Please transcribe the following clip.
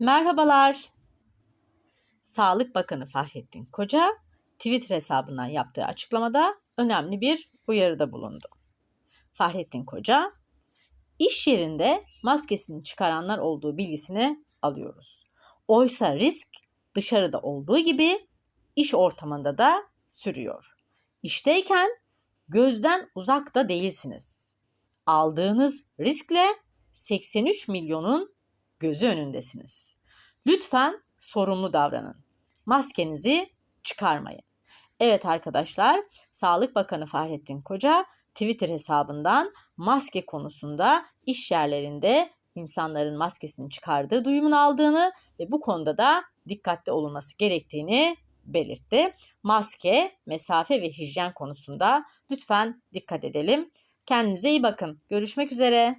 Merhabalar. Sağlık Bakanı Fahrettin Koca Twitter hesabından yaptığı açıklamada önemli bir uyarıda bulundu. Fahrettin Koca, iş yerinde maskesini çıkaranlar olduğu bilgisini alıyoruz. Oysa risk dışarıda olduğu gibi iş ortamında da sürüyor. İşteyken gözden uzakta değilsiniz. Aldığınız riskle 83 milyonun gözü önündesiniz. Lütfen sorumlu davranın. Maskenizi çıkarmayın. Evet arkadaşlar, Sağlık Bakanı Fahrettin Koca Twitter hesabından maske konusunda iş yerlerinde insanların maskesini çıkardığı duyumunu aldığını ve bu konuda da dikkatli olunması gerektiğini belirtti. Maske, mesafe ve hijyen konusunda lütfen dikkat edelim. Kendinize iyi bakın. Görüşmek üzere.